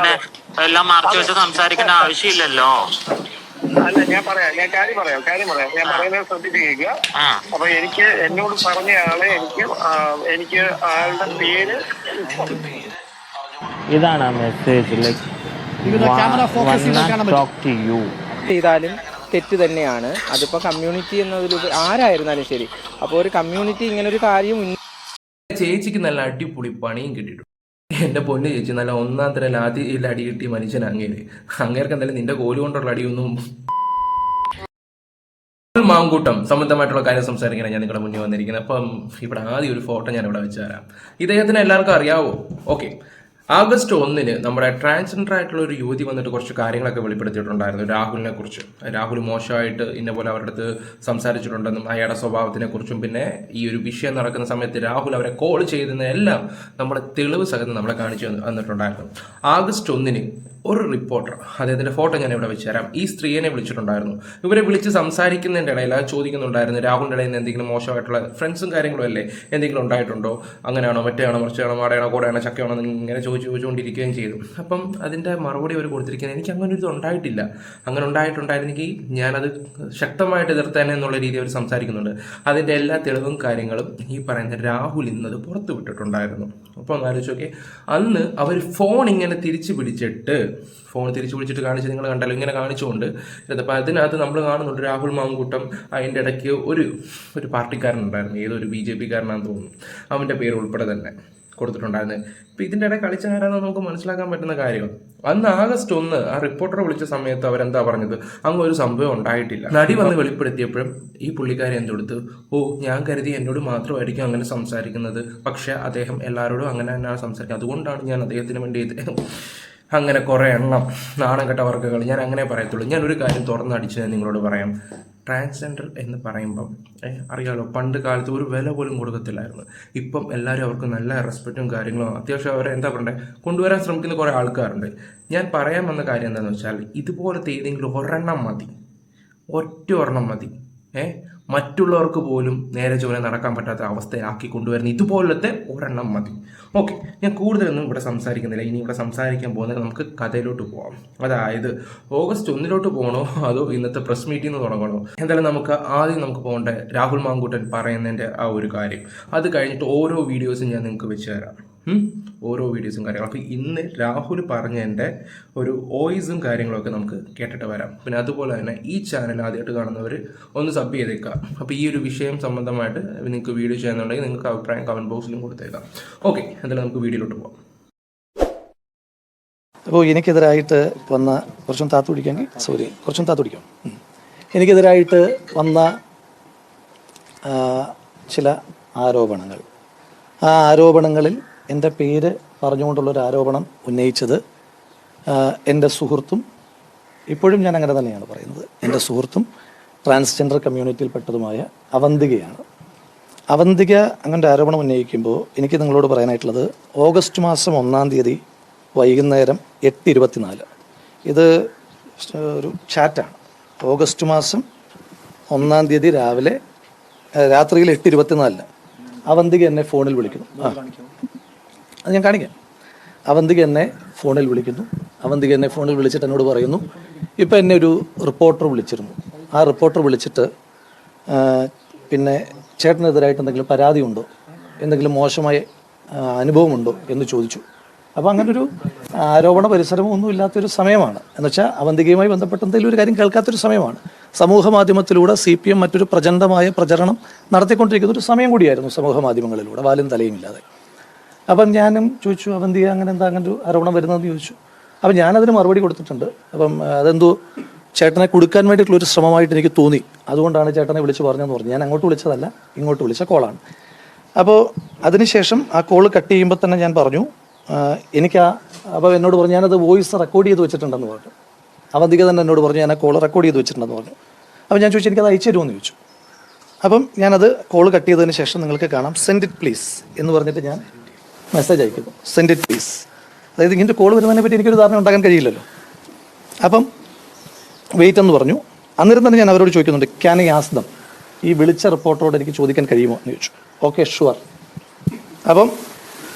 ഇങ്ങനെ എല്ലാം മറച്ചു വെച്ച് സംസാരിക്കേണ്ട ആവശ്യമില്ലല്ലോ. അല്ല ഞാൻ പറയാം. ഞാൻ കാര്യം പറയാം. കാര്യം പറയാം. ഞാൻ പറയുന്നത് ശ്രദ്ധിച്ചിരിക്കുക. അപ്പൊ എനിക്ക് എന്നോട് പറഞ്ഞ ആളെ എനിക്ക് എനിക്ക് ആളുടെ പേര് ഇതാണ് ആ message like talk to you ചെയ്താലും തെറ്റ് തന്നെയാണ്. അതിപ്പോ കമ്മ്യൂണിറ്റി എന്നതിൽ ആരായിരുന്നാലും ശരി. അപ്പോൾ ഒരു കമ്മ്യൂണിറ്റി ഇങ്ങനെ ഒരു കാര്യം ചേച്ചിക്ക് നല്ല അടിപൊളി പണിയും കിട്ടിയിട്ടുണ്ട്. എന്റെ പൊന്ന് ചേച്ചി നല്ല ഒന്നാം തരം ആദ്യയിൽ അടി കിട്ടി മനുഷ്യൻ അങ്ങേര്. അങ്ങേർക്ക് എന്തായാലും നിന്റെ കോൽ കൊണ്ടുള്ള അടിയൊന്നും മാങ്കൂട്ടം സംബന്ധമായിട്ടുള്ള കാര്യം സംസാരിക്കാനാണ് ഞാൻ നിങ്ങളുടെ മുന്നിൽ വന്നിരിക്കുന്നത്. അപ്പം ഇവിടെ ആദ്യം ഒരു ഫോട്ടോ ഞാൻ ഇവിടെ വെച്ച് തരാം. ഇദ്ദേഹത്തിന് എല്ലാവർക്കും അറിയാവോ? ഓക്കെ. ആഗസ്റ്റ് ഒന്നിന് നമ്മുടെ ട്രാൻസ്ജെൻഡർ ആയിട്ടുള്ള ഒരു യുവതി വന്നിട്ട് കുറച്ച് കാര്യങ്ങളൊക്കെ വെളിപ്പെടുത്തിയിട്ടുണ്ടായിരുന്നു രാഹുലിനെ കുറിച്ച്. രാഹുൽ മോശമായിട്ട് ഇന്ന പോലെ അവരുടെ അടുത്ത് സംസാരിച്ചിട്ടുണ്ടെന്നും അയാളുടെ സ്വഭാവത്തിനെ കുറിച്ചും പിന്നെ ഈ ഒരു വിഷയം നടക്കുന്ന സമയത്ത് രാഹുൽ അവരെ കോൾ ചെയ്തെന്നെല്ലാം നമ്മുടെ തെളിവ് സഹിതം നമ്മളെ കാണിച്ചു തന്നു- തന്നിട്ടുണ്ടായിരുന്നു. ആഗസ്റ്റ് ഒന്നിന് ഒരു റിപ്പോർട്ടർ അദ്ദേഹത്തിന്റെ ഫോട്ടോ ഞാൻ ഇവിടെ വെച്ച് തരാം. ഈ സ്ത്രീയെ വിളിച്ചിട്ടുണ്ടായിരുന്നു. ഇവരെ വിളിച്ച് സംസാരിക്കുന്നതിന്റെ ഇടയിൽ അത് ചോദിക്കുന്നുണ്ടായിരുന്നു രാഹുലിന്റെ ഇടയിൽ നിന്ന് എന്തെങ്കിലും മോശമായിട്ടുള്ള ഫ്രണ്ട്സും കാര്യങ്ങളും അല്ലേ? എന്തെങ്കിലും ഉണ്ടായിട്ടുണ്ടോ? അങ്ങനെയാണോ? മറ്റേയാണോ? മറിച്ചാണോ മാടയാണോ? കൂടെയാണോ? ചക്കയാണോ? ഇങ്ങനെ ചോദിച്ചു ചോദിച്ചുകൊണ്ടിരിക്കുകയും ചെയ്തു. അപ്പം അതിന്റെ മറുപടി അവർ കൊടുത്തിരിക്കുന്നത് എനിക്ക് അങ്ങനെ ഒരു ഉണ്ടായിട്ടില്ല അങ്ങനെ ഉണ്ടായിട്ടുണ്ടായിരുന്നെങ്കിൽ ഞാനത് ശക്തമായിട്ട് എതിർത്തേനെ എന്നുള്ള രീതി അവർ സംസാരിക്കുന്നുണ്ട്. അതിന്റെ എല്ലാ തെളിവും കാര്യങ്ങളും ഈ പറയുന്ന രാഹുൽ ഇന്നത് പുറത്തു വിട്ടിട്ടുണ്ടായിരുന്നു. അപ്പോൾ ഒന്ന് ആലോചിച്ച് അന്ന് അവർ ഫോൺ ഇങ്ങനെ തിരിച്ചു പിടിച്ചിട്ട് ഫോൺ തിരിച്ചു വിളിച്ചിട്ട് കാണിച്ച് നിങ്ങൾ കണ്ടല്ലോ ഇങ്ങനെ കാണിച്ചുകൊണ്ട് ഇരുന്നപ്പോൾ അതിനകത്ത് നമ്മൾ കാണുന്നുണ്ട് രാഹുൽ മാങ്കൂട്ടം. അതിന്റെ ഇടയ്ക്ക് ഒരു ഒരു പാർട്ടിക്കാരനുണ്ടായിരുന്നു ഏതൊരു ബി ജെ പിക്കാരനാണെന്ന് തോന്നുന്നു. അവന്റെ പേര് ഉൾപ്പെടെ തന്നെ കൊടുത്തിട്ടുണ്ടായിരുന്നു. ഇപ്പം ഇതിന്റെ ഇടയിൽ കളിച്ച ആരാണെന്ന് നമുക്ക് മനസ്സിലാക്കാൻ പറ്റുന്ന കാര്യം അന്ന് ആഗസ്റ്റ് ഒന്ന് ആ റിപ്പോർട്ടറെ വിളിച്ച സമയത്ത് അവരെന്താ പറഞ്ഞത്? അങ്ങ് ഒരു സംഭവം ഉണ്ടായിട്ടില്ല. നടി വന്ന് വെളിപ്പെടുത്തിയപ്പോഴും ഈ പുള്ളിക്കാരി എന്തെടുത്ത് ഓ ഞാൻ കരുതി എന്നോട് മാത്രമായിരിക്കും അങ്ങനെ സംസാരിക്കുന്നത്. പക്ഷേ അദ്ദേഹം എല്ലാവരോടും അങ്ങനെ തന്നെയാണ് സംസാരിക്കുന്നത്. അതുകൊണ്ടാണ് ഞാൻ അദ്ദേഹത്തിന് വേണ്ടി അങ്ങനെ കുറേ എണ്ണം നാണം കെട്ട വർഗങ്ങൾ ഞാൻ അങ്ങനെ പറയത്തുള്ളൂ. ഞാൻ ഒരു കാര്യം തുറന്നടിച്ച് ഞാൻ നിങ്ങളോട് പറയാം. ട്രാൻസ്ജെൻഡർ എന്ന് പറയുമ്പം അറിയാലോ പണ്ട് കാലത്ത് ഒരു വില പോലും കൊടുക്കത്തില്ലായിരുന്നു. ഇപ്പം എല്ലാവരും അവർക്ക് നല്ല റെസ്പെക്റ്റും കാര്യങ്ങളും അത്യാവശ്യം അവരെ എന്താ പറയണ്ടേ കൊണ്ടുവരാൻ ശ്രമിക്കുന്ന കുറേ ആൾക്കാരുണ്ട്. ഞാൻ പറയാൻ വന്ന കാര്യം എന്താണെന്ന് വെച്ചാൽ ഇതുപോലത്തെ ഏതെങ്കിലും ഒരെണ്ണം മതി. ഒറ്റ ഒരെണ്ണം മതി. ഏ മറ്റുള്ളവർക്ക് പോലും നേരെ ചൊവ്വെ നടക്കാൻ പറ്റാത്ത അവസ്ഥയാക്കി കൊണ്ടുവരുന്ന ഇതുപോലത്തെ ഒരെണ്ണം മതി. ഓക്കെ ഞാൻ കൂടുതലൊന്നും ഇവിടെ സംസാരിക്കുന്നില്ല. ഇനി ഇവിടെ സംസാരിക്കാൻ പോകുന്നത് നമുക്ക് കഥയിലോട്ട് പോവാം. അതായത് ഓഗസ്റ്റ് ഒന്നിലോട്ട് പോകണോ അതോ ഇന്നത്തെ പ്രസ് മീറ്റിംഗ് തുടങ്ങണോ? എന്തായാലും നമുക്ക് ആദ്യം നമുക്ക് പോകേണ്ട രാഹുൽ മാങ്കൂട്ടൻ പറയുന്നതിന്റെ ആ ഒരു കാര്യം. അത് കഴിഞ്ഞിട്ട് ഓരോ വീഡിയോസും ഞാൻ നിങ്ങൾക്ക് വെച്ച് തരാം? ഓരോ വീഡിയോസും കാര്യങ്ങളും അപ്പം ഇന്ന് രാഹുൽ പറഞ്ഞതിന്റെ ഒരു വോയിസും കാര്യങ്ങളൊക്കെ നമുക്ക് കേട്ടിട്ട് വരാം. പിന്നെ അതുപോലെ തന്നെ ഈ ചാനൽ ആദ്യമായിട്ട് കാണുന്നവർ ഒന്ന് സബ് ചെയ്തേക്കാം അപ്പോൾ ഈ ഒരു വിഷയം സംബന്ധമായിട്ട് നിങ്ങൾക്ക് വീഡിയോ ചെയ്യുന്നുണ്ടെങ്കിൽ നിങ്ങൾക്ക് അഭിപ്രായം കമന്റ് ബോക്സിലും കൊടുത്തേക്കാം. ഓക്കെ എന്തായാലും നമുക്ക് വീഡിയോയിലോട്ട് പോകാം അപ്പോൾ എനിക്കെതിരായിട്ട് വന്ന കുറച്ചും താത്തു പിടിക്കാമെങ്കിൽ സോറി കുറച്ചും താത്തു പിടിക്കാം. എനിക്കെതിരായിട്ട് വന്ന ചില ആരോപണങ്ങൾ. ആ ആരോപണങ്ങളിൽ എന്റെ പേര് പറഞ്ഞുകൊണ്ടുള്ളൊരു ആരോപണം ഉന്നയിച്ചത് എന്റെ സുഹൃത്തും ഇപ്പോഴും ഞാൻ അങ്ങനെ തന്നെയാണ് പറയുന്നത്. എന്റെ സുഹൃത്തും ട്രാൻസ്ജെൻഡർ കമ്മ്യൂണിറ്റിയിൽപ്പെട്ടതുമായ അവന്തികയാണ്. അവന്തിക അങ്ങനത്തെ ആരോപണം ഉന്നയിക്കുമ്പോൾ എനിക്ക് നിങ്ങളോട് പറയാനായിട്ടുള്ളത് ഓഗസ്റ്റ് മാസം ഒന്നാം തീയതി വൈകുന്നേരം എട്ട് ഇരുപത്തിനാല് ഇത് ഒരു ചാറ്റാണ്. ഓഗസ്റ്റ് മാസം ഒന്നാം തീയതി രാവിലെ രാത്രിയിൽ എട്ട് ഇരുപത്തിനാലിന് അവന്തിക എന്നെ ഫോണിൽ വിളിക്കുന്നു. അത് ഞാൻ കാണിക്കാം. അവന്തിക എന്നെ ഫോണിൽ വിളിക്കുന്നു. അവന്തിക എന്നെ ഫോണിൽ വിളിച്ചിട്ട് എന്നോട് പറയുന്നു ഇപ്പം എന്നെ ഒരു റിപ്പോർട്ടർ വിളിച്ചിരുന്നു. ആ റിപ്പോർട്ടർ വിളിച്ചിട്ട് പിന്നെ ചേട്ടനെതിരായിട്ട് എന്തെങ്കിലും പരാതി ഉണ്ടോ എന്തെങ്കിലും മോശമായ അനുഭവമുണ്ടോ? എന്ന് ചോദിച്ചു. അപ്പോൾ അങ്ങനൊരു ആരോപണ പരിസരമോ ഒന്നും ഇല്ലാത്തൊരു സമയമാണ്. എന്ന് വെച്ചാൽ അവന്തികയുമായി ബന്ധപ്പെട്ട് എന്തെങ്കിലും ഒരു കാര്യം കേൾക്കാത്തൊരു സമയമാണ്. സമൂഹ മാധ്യമത്തിലൂടെ സി പി എം മറ്റൊരു പ്രചണ്ഡമായ പ്രചരണം നടത്തിക്കൊണ്ടിരിക്കുന്ന ഒരു സമയം കൂടിയായിരുന്നു സമൂഹ മാധ്യമങ്ങളിലൂടെ. വാലും തലയും ഇല്ലാതെ. അപ്പം ഞാനും ചോദിച്ചു അവന്തി അങ്ങനെ എന്താ അങ്ങനെ ഒരു ആരോപണം വരുന്നതെന്ന് ചോദിച്ചു. അപ്പം ഞാനതിന് മറുപടി കൊടുത്തിട്ടുണ്ട്. അപ്പം അതെന്തോ ചേട്ടനെ കൊടുക്കാൻ വേണ്ടിയിട്ടുള്ള ഒരു ശ്രമമായിട്ട് എനിക്ക് തോന്നി. അതുകൊണ്ടാണ് ചേട്ടനെ വിളിച്ച് പറഞ്ഞതെന്ന് പറഞ്ഞു ഞാൻ അങ്ങോട്ട് വിളിച്ചതല്ല ഇങ്ങോട്ട് വിളിച്ച കോളാണ് അപ്പോൾ അതിനുശേഷം ആ കോൾ കട്ട് ചെയ്യുമ്പോൾ തന്നെ ഞാൻ പറഞ്ഞു എനിക്ക് ആ അപ്പോൾ എന്നോട് പറഞ്ഞു ഞാനത് വോയിസ് റെക്കോർഡ് ചെയ്ത് വെച്ചിട്ടുണ്ടെന്ന് പറഞ്ഞു. അവന്തിക തന്നെ എന്നോട് പറഞ്ഞു ഞാൻ ആ കോൾ റെക്കോർഡ് ചെയ്ത് വെച്ചിട്ടുണ്ടെന്ന് പറഞ്ഞു. അപ്പോൾ ഞാൻ ചോദിച്ചു എനിക്കത് അയച്ചു തരുമെന്ന് ചോദിച്ചു. അപ്പം ഞാനത് കോൾ കട്ട് ചെയ്തതിന് ശേഷം നിങ്ങൾക്ക് കാണാം. സെൻഡ് ഇറ്റ് പ്ലീസ് എന്ന് പറഞ്ഞിട്ട് ഞാൻ മെസ്സേജ് അയക്കുന്നു. സെൻഡ് ഇറ്റ് പ്ലീസ് അതായത് ഇങ്ങനത്തെ കോൾ വരുന്നതിനെ പറ്റി എനിക്കൊരു ധാരണ ഉണ്ടാക്കാൻ കഴിയില്ലല്ലോ. അപ്പം വെയിറ്റ് എന്ന് പറഞ്ഞു. അന്നേരം തന്നെ ഞാൻ അവരോട് ചോദിക്കുന്നുണ്ട് ക്യാൻ ഐ ആസ് ദം ഈ വിളിച്ച റിപ്പോർട്ടറോട് എനിക്ക് ചോദിക്കാൻ കഴിയുമോ? എന്ന് ചോദിച്ചു. ഓക്കെ ഷുവർ അപ്പം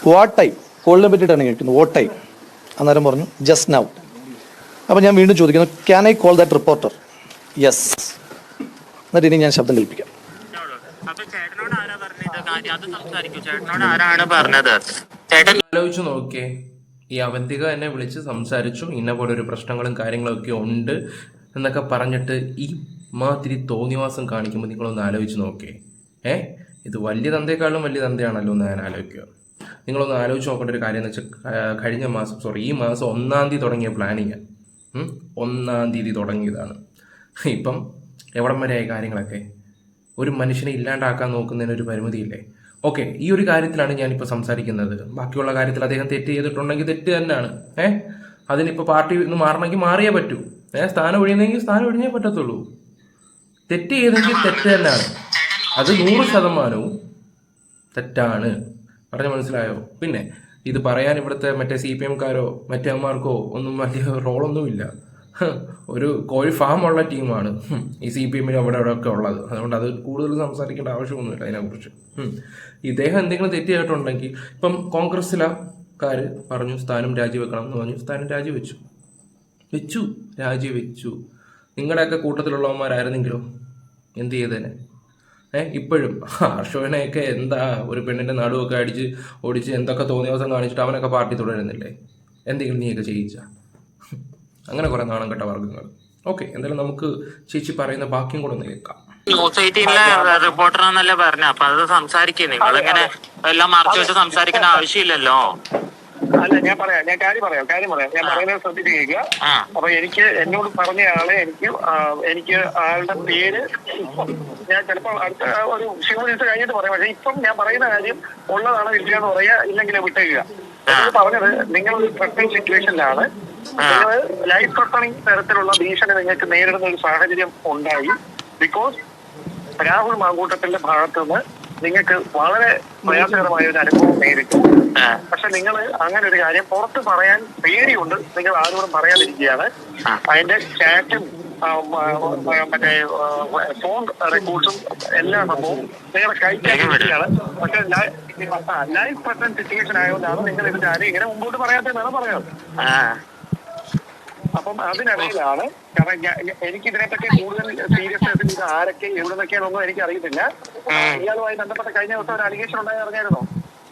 വാട്ട് ടൈം കോളിനെ പറ്റിയിട്ടാണ് ചോദിക്കുന്നത്. വാട്ട് ടൈം അന്നേരം പറഞ്ഞു ജസ്റ്റ് നൗ അപ്പം ഞാൻ വീണ്ടും ചോദിക്കുന്നു can I call that reporter yes എന്നിട്ട് ഇനി ഞാൻ ശബ്ദം കേൾപ്പിക്കാം. അത് സംസാരിക്കൂ. ചേട്ടനോട് ചേട്ടൻ ആലോചിച്ച് ഈ അവന്തിക എന്നെ വിളിച്ച് സംസാരിച്ചു. ഇന്ന പോലെ ഒരു പ്രശ്നങ്ങളും കാര്യങ്ങളും ഒക്കെ ഉണ്ട് എന്നൊക്കെ പറഞ്ഞിട്ട് ഈ മാതിരി തോന്നിവാസം കാണിക്കുമ്പോൾ നിങ്ങളൊന്ന് ആലോചിച്ച് നോക്കേ ഏ? ഇത് വലിയ തന്തയെക്കാളും വലിയ തന്തയാണല്ലോ എന്ന് ഞാൻ ആലോചിക്കുക. നിങ്ങളൊന്ന് ആലോചിച്ച് നോക്കേണ്ട ഒരു കാര്യം എന്ന് വെച്ചാൽ കഴിഞ്ഞ മാസം സോറി ഈ മാസം ഒന്നാം തീയതി തുടങ്ങിയ പ്ലാനിങ് ഒന്നാം തീയതി തുടങ്ങിയതാണ്. ഇപ്പം എവിടം വരെയായി കാര്യങ്ങളൊക്കെ? ഒരു മനുഷ്യനെ ഇല്ലാണ്ടാക്കാൻ നോക്കുന്നതിന് ഒരു പരിമിതിയില്ലേ? ഓക്കെ ഈ ഒരു കാര്യത്തിലാണ് ഞാനിപ്പോൾ സംസാരിക്കുന്നത്. ബാക്കിയുള്ള കാര്യത്തിൽ അദ്ദേഹം തെറ്റ് ചെയ്തിട്ടുണ്ടെങ്കിൽ തെറ്റ് തന്നെയാണ്. ഏ? അതിനിപ്പോൾ പാർട്ടി ഒന്ന് മാറണമെങ്കിൽ മാറിയേ പറ്റൂ. ഏഹ് സ്ഥാനം ഒഴിയുന്നെങ്കിൽ സ്ഥാനം ഒഴിഞ്ഞേ പറ്റത്തുള്ളൂ. തെറ്റ് ചെയ്തെങ്കിൽ തെറ്റ് തന്നെയാണ്. അത് നൂറ് ശതമാനവും തെറ്റാണ്. പറഞ്ഞ മനസ്സിലായോ? പിന്നെ ഇത് പറയാൻ ഇവിടുത്തെ മറ്റേ സി പി എംകാരോ മറ്റേ അമ്മമാർക്കോ ഒന്നും വലിയ റോളൊന്നുമില്ല ഒരു കോഴി ഫാം ഉള്ള ടീമാണ് ഈ സി പി എമ്മിന് അവിടെ അവിടെയൊക്കെ ഉള്ളത്. അതുകൊണ്ട് അത് കൂടുതൽ സംസാരിക്കേണ്ട ആവശ്യമൊന്നുമില്ല അതിനെക്കുറിച്ച്. ഇദ്ദേഹം എന്തെങ്കിലും തെറ്റിയായിട്ടുണ്ടെങ്കിൽ ഇപ്പം കോൺഗ്രസ്സിലക്കാർ പറഞ്ഞു സ്ഥാനം രാജിവെക്കണം എന്ന് പറഞ്ഞു. സ്ഥാനം രാജിവെച്ചു. വെച്ചു. രാജിവെച്ചു. നിങ്ങളുടെയൊക്കെ കൂട്ടത്തിലുള്ളവന്മാരായിരുന്നെങ്കിലോ? എന്ത് ചെയ്തേനെ? ഏഹ് ഇപ്പോഴും. ഹർഷോനെയൊക്കെ എന്താ ഒരു പെണ്ണിന്റെ നടുവൊക്കെ അടിച്ച് ഓടിച്ച് എന്തൊക്കെ തോന്നിയ ദിവസം കാണിച്ചിട്ട് അവനൊക്കെ പാർട്ടി തുടരുന്നില്ലേ? എന്തെങ്കിലും നീയൊക്കെ ചെയ്യിച്ച? അങ്ങനെ കുറെ നാണം കെട്ട വർഗങ്ങൾ. ഓക്കെ എന്തായാലും നമുക്ക് ചേച്ചി പറയുന്ന ബാക്കിയും കൂടെ ഒന്ന് കേൾക്കാം. ന്യൂസ് എയ്റ്റീനിലെ റിപ്പോർട്ടറാന്നല്ലേ പറഞ്ഞ? അപ്പൊ അത് സംസാരിക്കേ നിങ്ങൾ ഇങ്ങനെ എല്ലാം മറച്ചു വെച്ച് സംസാരിക്കേണ്ട ആവശ്യമില്ലല്ലോ. അല്ല ഞാൻ പറയാം ഞാൻ കാര്യം പറയാം കാര്യം പറയാം. ഞാൻ പറയുന്നത് ശ്രദ്ധിച്ച് കേൾക്കുക അപ്പൊ എനിക്ക് എന്നോട് പറഞ്ഞ ആളെ എനിക്ക് എനിക്ക് ആളുടെ പേര് ഞാൻ ചിലപ്പോൾ അടുത്ത ഒരു ശിവ ദിവസം കഴിഞ്ഞിട്ട് പറയാം. പക്ഷെ ഇപ്പം ഞാൻ പറയുന്ന കാര്യം ഉള്ളതാണ് ഇല്ല എന്ന് പറയാ ഇല്ലെങ്കിൽ വിട്ടേക്കുക. പറഞ്ഞത് നിങ്ങൾ ഒരു പ്രത്യേക സിറ്റുവേഷനിലാണ് ലൈഫ് ത്രട്ടണിങ് തരത്തിലുള്ള ഭീഷണി നിങ്ങൾക്ക് നേരിടുന്ന ഒരു സാഹചര്യം ഉണ്ടായി. ബിക്കോസ് രാഹുൽ മാങ്കൂട്ടത്തിന്റെ ഭാഗത്തു നിന്ന് നിങ്ങൾക്ക് വളരെ പ്രയാസകരമായ ഒരു അനുഭവം നേരിട്ടു. പക്ഷെ നിങ്ങൾ അങ്ങനെ ഒരു കാര്യം പുറത്ത് പറയാൻ പേടിയുണ്ട്. നിങ്ങൾ ആരോടും പറയാതിരിക്കുകയാണ്. അതിന്റെ ചാറ്റും മറ്റേ ഫോൺ റെക്കോർഡ്സും എല്ലാ സംഭവവും നിങ്ങളുടെ കൈക്കാണ് പക്ഷെ ലൈഫ് പ്രസന്റ് സിറ്റുവേഷൻ ആയതുകൊണ്ടാണ് നിങ്ങൾ ഇതിന്റെ കാര്യം ഇങ്ങനെ മുമ്പോട്ട് പറയാത്തതെന്നാണ് പറയുന്നത്. ആ. അപ്പം അതിനിടയിലാണ് കാരണം എനിക്ക് ഇതിനെപ്പറ്റി കൂടുതൽ സീരിയസ്നെസ് ഇത് ആരൊക്കെ എവിടെ നിന്നൊക്കെയാണെന്നൊന്നും എനിക്ക് അറിയത്തില്ല ഇയാളുമായി ബന്ധപ്പെട്ട കഴിഞ്ഞ ദിവസം ഒരു അലിഗേഷൻ ഉണ്ടായി അറിഞ്ഞായിരുന്നോ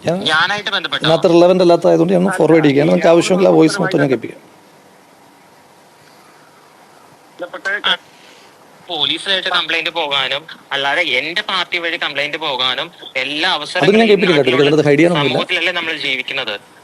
ഞാൻ ഞാനായിട്ട് ബന്ധപ്പെട്ടോ? ഇതിനകത്ത് റിലവന്റ് അല്ലാത്തതായതുകൊണ്ട് ഞാൻ ഫോർവേഡ് ചെയ്യുകയാണ് നമുക്ക് ആവശ്യമില്ല വോയിസ് മൊത്തം ഞാൻ കേൾപ്പിക്കാം. പോലീസിലായിട്ട് കംപ്ലൈന്റ് പോകാനും അല്ലാതെ എന്റെ പാർട്ടി വഴി കംപ്ലൈന്റ് പോകാനും എല്ലാ. അവസരങ്ങളും ചെയ്യാനൊന്നുമില്ല. സമൂഹത്തിലല്ലേ നമ്മൾ ജീവിക്കുന്നത്.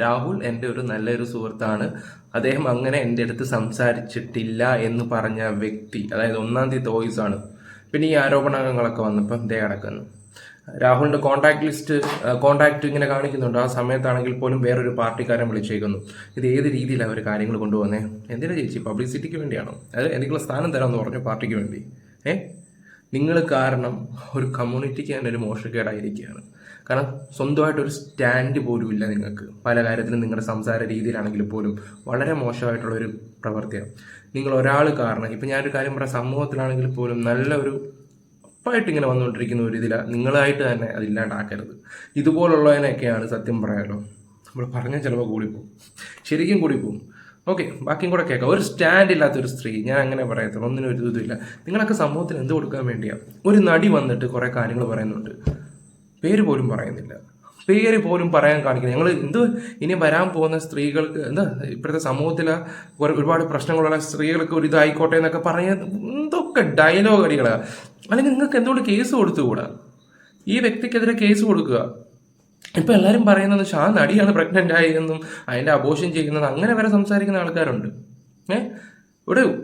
രാഹുൽ എന്റെ ഒരു നല്ലൊരു സുഹൃത്താണ്. അദ്ദേഹം അങ്ങനെ എന്റെ അടുത്ത് സംസാരിച്ചിട്ടില്ല എന്ന് പറഞ്ഞ വ്യക്തി അതായത് ഒന്നാം തീയതി വോയിസ് ആണ്. പിന്നെ ഈ ആരോപണങ്ങളൊക്കെ വന്നപ്പോൾ ദേ കിടക്കുന്നു. രാഹുലിന്റെ കോൺടാക്ട് ലിസ്റ്റ് കോൺടാക്ട് ഇങ്ങനെ കാണിക്കുന്നുണ്ട്. ആ സമയത്താണെങ്കിൽ പോലും വേറൊരു പാർട്ടിക്കാരൻ വിളിച്ചേക്കുന്നു. ഇത് ഏത് രീതിയിലാണ് അവർ കാര്യങ്ങൾ കൊണ്ടുപോകുന്നത് എന്തിനാ ചേച്ചി? പബ്ലിസിറ്റിക്ക് വേണ്ടിയാണോ? അത് എന്തെങ്കിലും സ്ഥാനം തരാമെന്ന് പറഞ്ഞു പാർട്ടിക്ക് വേണ്ടി. ഏ? നിങ്ങൾ കാരണം ഒരു കമ്മ്യൂണിറ്റിക്ക് തന്നെ ഒരു മോശക്കേടായിരിക്കുകയാണ്. കാരണം സ്വന്തമായിട്ടൊരു സ്റ്റാൻഡ് പോലും ഇല്ല നിങ്ങൾക്ക്. പല കാര്യത്തിലും നിങ്ങളുടെ സംസാര രീതിയിലാണെങ്കിൽ പോലും വളരെ മോശമായിട്ടുള്ള ഒരു പ്രവൃത്തിയാണ് നിങ്ങൾ ഒരാൾ കാരണം ഇപ്പം ഞാനൊരു കാര്യം പറയാം സമൂഹത്തിലാണെങ്കിൽ പോലും നല്ലൊരു ഉറപ്പായിട്ട് ഇങ്ങനെ വന്നുകൊണ്ടിരിക്കുന്ന ഒരു ഇതില നിങ്ങളായിട്ട് തന്നെ അതില്ലാണ്ടാക്കരുത് ഇതുപോലുള്ളതിനൊക്കെയാണ് സത്യം പറയാലോ. നമ്മൾ പറഞ്ഞാൽ ചിലപ്പോൾ കൂടിപ്പോവും. ശരിക്കും കൂടിപ്പോവും. ഓക്കെ ബാക്കിയും കൂടെ കേൾക്കാം. ഒരു സ്റ്റാൻഡ് ഇല്ലാത്ത ഒരു സ്ത്രീ ഞാൻ അങ്ങനെ പറയത്തുള്ളൂ ഒന്നിനും ഒരു ഇതുമില്ല. നിങ്ങളൊക്കെ സമൂഹത്തിന് എന്ത് കൊടുക്കാൻ വേണ്ടിയാണ് ഒരു നടി വന്നിട്ട് കുറേ കാര്യങ്ങൾ പറയുന്നുണ്ട്. പേര് പോലും പറയുന്നില്ല. പേര് പോലും പറയാൻ കാണിക്കുന്നത് ഞങ്ങൾ എന്ത് ഇനി വരാൻ പോകുന്ന സ്ത്രീകൾക്ക് എന്താ ഇപ്പോഴത്തെ സമൂഹത്തിലെ ഒരു- ഒരുപാട് പ്രശ്നങ്ങളുള്ള സ്ത്രീകൾക്ക് ഒരു ഇതായിക്കോട്ടെ എന്നൊക്കെ പറയാൻ എന്തൊക്കെ ഡയലോഗ് അടികളാണ് അല്ലെങ്കിൽ നിങ്ങൾക്ക് എന്തുകൊണ്ട് കേസ് കൊടുത്തുകൂടാ? ഈ വ്യക്തിക്കെതിരെ കേസ് കൊടുക്കുക. ഇപ്പം എല്ലാവരും പറയുന്നത് വെച്ചാൽ ആ നടിയാണ് പ്രഗ്നന്റ് ആയതെന്നും അതിന്റെ അബോഷൻ ചെയ്യുന്നത് അങ്ങനെ വരെ സംസാരിക്കുന്ന ആൾക്കാരുണ്ട്. ഏ? ഇവിടെ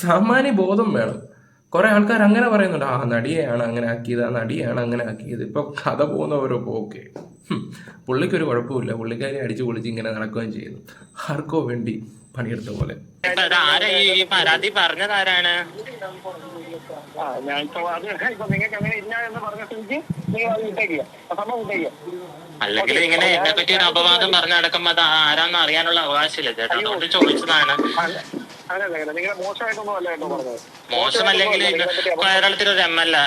സാമാന്യ ബോധം വേണം. കുറെ ആൾക്കാർ അങ്ങനെ പറയുന്നുണ്ട് ആ നടിയെയാണ് അങ്ങനെ ആക്കിയത് ആ നടിയാണ് അങ്ങനെ ആക്കിയത്. ഇപ്പൊ കഥ പോകുന്നവരോ ഓക്കെ പുള്ളിക്കൊരു കുഴപ്പമില്ല പുള്ളിക്കാരി അടിച്ചു പൊളിച്ച് ഇങ്ങനെ നടക്കുകയും ചെയ്യുന്നു. ആർക്കോ വേണ്ടി പണിയെടുത്ത പോലെ. പരാതി പറഞ്ഞതാരാണ് ഞാൻ നിങ്ങൾക്ക് അങ്ങനെ ഇല്ല എന്ന് പറഞ്ഞ സ്ഥിതിക്ക് നിങ്ങൾ അത് വിട്ടേക്കുക സംഭവം വിട്ടേക്കുക അല്ലെങ്കിൽ ഇങ്ങനെ എന്നെ പറ്റി ഒരു അപവാദം പറഞ്ഞു നടക്കുമ്പോ അത് ആരാന്ന് അറിയാനുള്ള അവകാശമില്ല ചേട്ടാ. അതുകൊണ്ട് ചോദിച്ചതാണ് മോശമല്ലെങ്കിൽ കേരളത്തിൽ ഒരു എം എൽ എ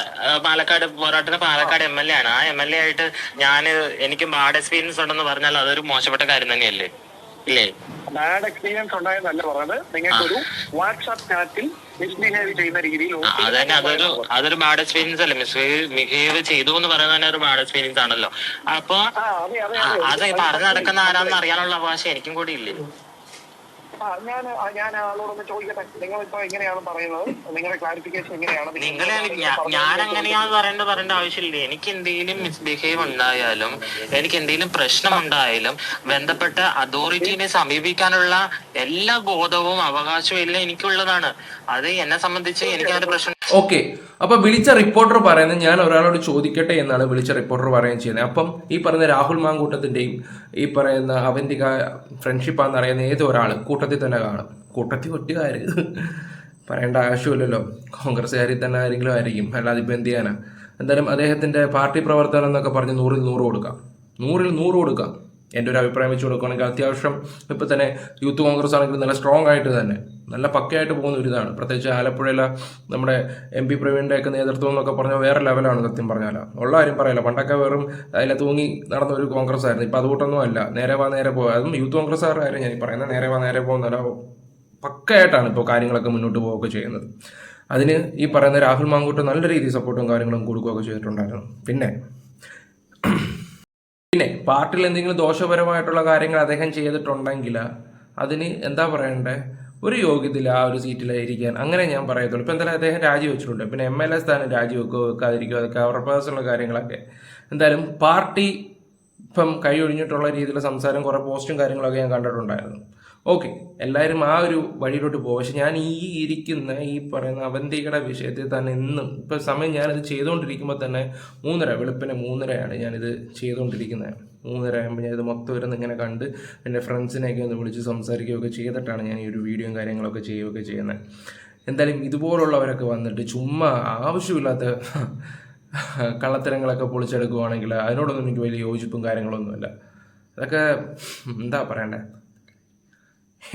പാലക്കാട് പോരാട്ടത്തിന് പാലക്കാട് എം എൽ എ ആണ്. ആ എം എൽ എ ആയിട്ട് ഞാൻ എനിക്ക് ബാഡ് എക്സ്പീരിയൻസ് ഉണ്ടെന്ന് പറഞ്ഞാൽ അതൊരു മോശപ്പെട്ട കാര്യം തന്നെയല്ലേ? ഇല്ലേ? ബാഡ് എക്സ്പീരിയൻസ് ഉണ്ടായെന്നല്ല പറഞ്ഞത്. നിങ്ങൾക്കൊരു വാട്സാപ്പ് ചാറ്റിൽ മിസ്ബിഹേവ് ചെയ്യുന്ന രീതിയിൽ ആ, അത് അതൊരു അതൊരു ബാഡ് എക്സ്പീരിയൻസ് അല്ലേ? മിസ് ബിഹേവ് ചെയ്തു എന്ന് പറയുന്നത് തന്നെ ഒരു ബാഡ് എക്സ്പീരിയൻസ് ആണല്ലോ. അപ്പൊ അതെ പറഞ്ഞു നടക്കുന്ന ആരാന്ന് അറിയാനുള്ള അവകാശം എനിക്കും കൂടി ഇല്ലേ? ഞാൻ ഞാൻ ആളോടൊന്ന് ചോദിക്കട്ടെ. നിങ്ങൾ ഇപ്പൊ എങ്ങനെയാണ് പറയുന്നത്? നിങ്ങളുടെ ക്ലാരിഫിക്കേഷൻ എങ്ങനെയാണ്? നിങ്ങൾ ഞാൻ അങ്ങനെയാന്ന് പറയേണ്ട പറയേണ്ട ആവശ്യമില്ല. എനിക്ക് എന്തെങ്കിലും മിസ്ബിഹേവ് ഉണ്ടായാലും എനിക്ക് എന്തെങ്കിലും പ്രശ്നം ഉണ്ടായാലും ബന്ധപ്പെട്ട അതോറിറ്റിനെ സമീപിക്കാനുള്ള എല്ലാ ബോധവും അവകാശവും എല്ലാം എനിക്കുള്ളതാണ്. അത് എന്നെ സംബന്ധിച്ച് എനിക്ക് ആ ഒരു പ്രശ്നം ഓക്കെ. അപ്പൊ വിളിച്ച റിപ്പോർട്ടർ പറയുന്നത് ഞാൻ ഒരാളോട് ചോദിക്കട്ടെ എന്നാണ് വിളിച്ച റിപ്പോർട്ടർ പറയുകയും ചെയ്യുന്നത്. അപ്പം ഈ പറയുന്ന രാഹുൽ മാങ്കൂട്ടത്തിന്റെയും ഈ പറയുന്ന അവന്തിക ഫ്രണ്ട്ഷിപ്പ് ആണെന്ന് അറിയുന്ന ഏതൊരാൾ ഒരാൾ കൂട്ടത്തിൽ തന്നെ കാണും. കൂട്ടത്തിൽ ഒറ്റുകാര് പറയേണ്ട ആവശ്യമില്ലല്ലോ. കോൺഗ്രസ്സുകാരിൽ തന്നെ ആരെങ്കിലും ആയിരിക്കും. അല്ലാതെ ഇപ്പം എന്ത് ചെയ്യാനാ? എന്തായാലും അദ്ദേഹത്തിന്റെ പാർട്ടി പ്രവർത്തനം എന്നൊക്കെ പറഞ്ഞ് നൂറിൽ നൂറ് കൊടുക്കാം. നൂറിൽ നൂറ് കൊടുക്കാം. എന്റെ ഒരു അഭിപ്രായം വെച്ച് കൊടുക്കുകയാണെങ്കിൽ അത്യാവശ്യം ഇപ്പം തന്നെ യൂത്ത് കോൺഗ്രസ് ആണെങ്കിലും നല്ല സ്ട്രോങ് ആയിട്ട് തന്നെ നല്ല പക്കയായിട്ട് പോകുന്ന ഒരു ഇതാണ്. പ്രത്യേകിച്ച് ആലപ്പുഴയിലെ നമ്മുടെ എം പി പ്രവീണിന്റെ ഒക്കെ നേതൃത്വം എന്നൊക്കെ പറഞ്ഞാൽ വേറെ ലെവലാണ് സത്യം പറഞ്ഞാൽ ഉള്ള കാര്യം പറയില്ല പണ്ടൊക്കെ വെറും അതിലെ തൂങ്ങി നടന്ന ഒരു കോൺഗ്രസ് ആയിരുന്നു ഇപ്പം അതുകൂട്ടൊന്നും അല്ല. നേരെ വാ നേരെ പോകുക അതും യൂത്ത് കോൺഗ്രസ്സുകാരുടെ കാര്യം ഞാൻ പറയുന്നത് നേരെ വാ നേരെ പോകുന്ന പോകുന്നല്ല പക്കയായിട്ടാണ് ഇപ്പോൾ കാര്യങ്ങളൊക്കെ മുന്നോട്ട് പോവുകയൊക്കെ ചെയ്യുന്നത്. അതിന് ഈ പറയുന്ന രാഹുൽ മാങ്കൂട്ട് നല്ല രീതിയിൽ സപ്പോർട്ടും കാര്യങ്ങളും കൊടുക്കുകയൊക്കെ ചെയ്തിട്ടുണ്ടായിരുന്നു. പിന്നെ പിന്നെ പാർട്ടിയിൽ എന്തെങ്കിലും ദോഷപരമായിട്ടുള്ള കാര്യങ്ങൾ അദ്ദേഹം ചെയ്തിട്ടുണ്ടെങ്കിൽ അതിന് എന്താ പറയണ്ടേ? ഒരു യോഗ്യതയില്ല ആ ഒരു സീറ്റിലായിരിക്കാൻ. അങ്ങനെ ഞാൻ പറയത്തുള്ളൂ. ഇപ്പം എന്തായാലും അദ്ദേഹം രാജിവെച്ചിട്ടുണ്ട്. പിന്നെ എം എൽ എ സ്ഥാനം രാജിവെക്കുകയോ വെക്കാതിരിക്കുകയോ അതൊക്കെ അവരുടെ കാര്യങ്ങളൊക്കെ. എന്തായാലും പാർട്ടി ഇപ്പം കൈ ഒഴിഞ്ഞിട്ടുള്ള രീതിയിലുള്ള സംസാരം കുറേ പോസ്റ്റും കാര്യങ്ങളൊക്കെ ഞാൻ കണ്ടിട്ടുണ്ടായിരുന്നു. ഓക്കെ എല്ലാവരും ആ ഒരു വഴിയിലോട്ട് പോകും. പക്ഷെ ഞാൻ ഈ ഇരിക്കുന്ന ഈ പറയുന്ന അവന്തികയുടെ വിഷയത്തിൽ തന്നെ ഇന്നും ഇപ്പം സമയം ഞാനിത് ചെയ്തുകൊണ്ടിരിക്കുമ്പോൾ തന്നെ മൂന്നര വെളുപ്പിന് മൂന്നരയാണ് ഞാനിത് ചെയ്തുകൊണ്ടിരിക്കുന്നത്. മൂന്നര ആകുമ്പോൾ ഞാനിത് മൊത്തം ഇരുന്ന് ഇങ്ങനെ കണ്ട് എന്റെ ഫ്രണ്ട്സിനെയൊക്കെ ഒന്ന് വിളിച്ച് സംസാരിക്കുകയൊക്കെ ചെയ്തിട്ടാണ് ഞാൻ ഈ ഒരു വീഡിയോയും കാര്യങ്ങളൊക്കെ ചെയ്യുകയൊക്കെ ചെയ്യുന്നത്. എന്തായാലും ഇതുപോലുള്ളവരൊക്കെ വന്നിട്ട് ചുമ്മാ ആവശ്യമില്ലാത്ത കള്ളത്തരങ്ങളൊക്കെ പൊളിച്ചെടുക്കുവാണെങ്കിൽ അതിനോടൊന്നും എനിക്ക് വലിയ യോജിപ്പും കാര്യങ്ങളൊന്നുമില്ല. അതൊക്കെ എന്താ പറയണ്ടേ?